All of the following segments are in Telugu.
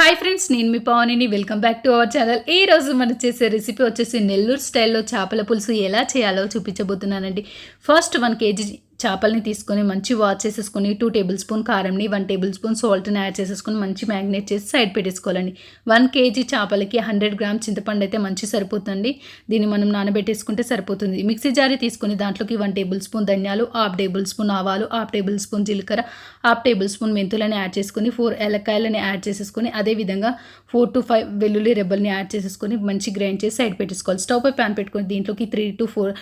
హాయ్ ఫ్రెండ్స్ నేను మీ పవనిని. Welcome back to our channel ఈ రోజు మనం చేసే రెసిపీ వచ్చేసి నెల్లూరు స్టైల్లో చేపల పులుసు ఎలా చేయాలో చూపించబోతున్నానండి. ఫస్ట్ వన్ కేజీ చేపల్ని తీసుకొని మంచి వాష్ చేసేసుకొని టూ టేబుల్ స్పూన్ కారంని వన్ టేబుల్ స్పూన్ సాల్ట్ని యాడ్ చేసేసుకొని మంచి మ్యాగ్నేట్ చేసి సైడ్ పెట్టేసుకోవాలండి. వన్ కేజీ చేపలకి హండ్రెడ్ గ్రామ్ చింతపండు అయితే మంచి సరిపోతుంది దీన్ని మనం నానబెట్టేసుకుంటే సరిపోతుంది. మిక్సీ జారీ తీసుకొని దాంట్లోకి వన్ టేబుల్ స్పూన్ ధనియాలు హాఫ్ టేబుల్ స్పూన్ ఆవాలు హాఫ్ టేబుల్ స్పూన్ జీలకర్ర హాఫ్ టేబుల్ స్పూన్ మెంతులని యాడ్ చేసుకొని ఫోర్ ఏలక్కాయలని యాడ్ చేసేసుకొని అదేవిధంగా ఫోర్ టు ఫైవ్ వెల్లుల్లి రెబ్బల్ని యాడ్ చేసేసుకొని మంచి గ్రైండ్ చేసి సైడ్ పెట్టేసుకోవాలి. స్టవ్ పై ప్యాన్ పెట్టుకొని దీంట్లోకి three to four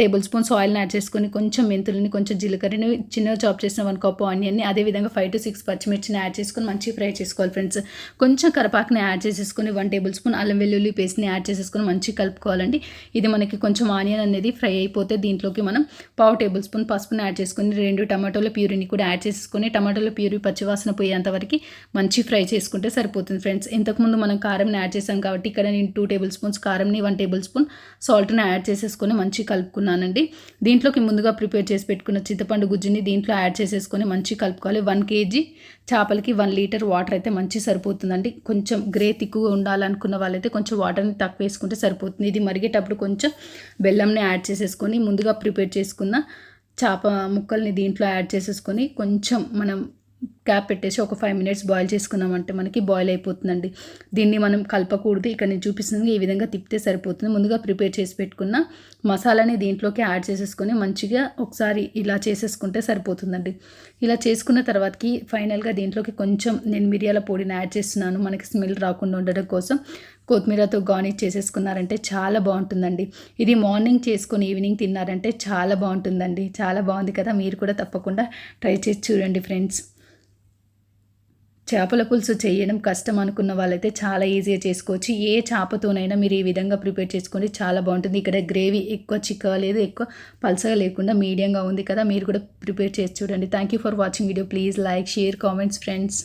tablespoons ఆయిల్ని యాడ్ చేసుకొని కొంచెం మెంతులని కొంచెం జీలకర్రని చిన్నగా చాప్ చేసిన వన్ కప్ ఆనియన్ని అదేవిధంగా ఫైవ్ టు సిక్స్ పచ్చిమిర్చిని యాడ్ చేసుకొని మంచిగా ఫ్రై చేసుకోవాలి ఫ్రెండ్స్ కొంచెం కరపాకుని యాడ్ చేసేసుకొని వన్ టేబుల్ స్పూన్ అల్లం వెల్లుల్లి పేస్ట్ని యాడ్ చేసేసుకొని మంచిగా కలుపుకోవాలండి. ఇది మనకి కొంచెం ఆనియన్ అనేది ఫ్రై అయిపోతే దీంట్లోకి మనం పావు టేబుల్ స్పూన్ పసుపుని యాడ్ చేసుకొని రెండు టమాటోల ప్యూరీని కూడా యాడ్ చేసుకొని టమాటోల ప్యూరీ పచ్చివాసన పోయేంత వరకు మంచి ఫ్రై చేసుకుంటే సరిపోతుంది ఫ్రెండ్స్ ఇంతకుముందు మనం కారంని యాడ్ చేసాం కాబట్టి ఇక్కడ నేను టూ టేబుల్ స్పూన్స్ కారంని వన్ టేబుల్ స్పూన్ సాల్ట్ని యాడ్ చేసేసుకొని మంచి కలుపుకున్నానండి. దీంట్లోకి ముందుగా ప్రిపేర్ చేసి పెట్టుకున్న చింతపండు గుజ్జుని దీంట్లో యాడ్ చేసేసుకొని మంచి కలుపుకోవాలి. వన్ కేజీ చేపలకి వన్ లీటర్ వాటర్ అయితే మంచి సరిపోతుందండి. కొంచెం గ్రే తిక్కుగా ఉండాలనుకున్న వాళ్ళైతే కొంచెం వాటర్ని తక్కువ వేసుకుంటే సరిపోతుంది. ఇది మరిగేటప్పుడు కొంచెం బెల్లంని యాడ్ చేసేసుకొని ముందుగా ప్రిపేర్ చేసుకున్న చేప ముక్కల్ని దీంట్లో యాడ్ చేసేసుకొని కొంచెం మనం క్యాప్ పెట్టేసి ఒక ఫైవ్ మినిట్స్ బాయిల్ చేసుకున్నామంటే మనకి బాయిల్ అయిపోతుందండి. దీన్ని మనం కలపకూడదు. ఇక్కడ నేను చూపిస్తుంది ఈ విధంగా తిప్పితే సరిపోతుంది. ముందుగా ప్రిపేర్ చేసి పెట్టుకున్న మసాలాని దీంట్లోకి యాడ్ చేసేసుకొని మంచిగా ఒకసారి ఇలా చేసేసుకుంటే సరిపోతుందండి. ఇలా చేసుకున్న తర్వాతకి ఫైనల్గా దీంట్లోకి కొంచెం నేను మిరియాల పొడిని యాడ్ చేస్తున్నాను. మనకి స్మెల్ రాకుండా ఉండడం కోసం కొత్తిమీరతో గార్నిష్ చేసేసుకున్నారంటే చాలా బాగుంటుందండి. ఇది మార్నింగ్ చేసుకొని ఈవినింగ్ తిన్నారంటే చాలా బాగుంటుందండి. చాలా బాగుంది కదా. మీరు కూడా తప్పకుండా ట్రై చేసి చూడండి ఫ్రెండ్స్ చేపల పులుసు చేయడం కష్టం అనుకున్న వాళ్ళైతే చాలా ఈజీగా చేసుకోవచ్చు. ఏ చేపతోనైనా మీరు ఈ విధంగా ప్రిపేర్ చేసుకోండి చాలా బాగుంటుంది. ఇక్కడ గ్రేవీ ఎక్కువ చిక్కగా లేదు ఎక్కువ పల్సగా లేకుండా మీడియంగా ఉంది కదా మీరు కూడా ప్రిపేర్ చేసి చూడండి. Thank you for watching video please like share comments friends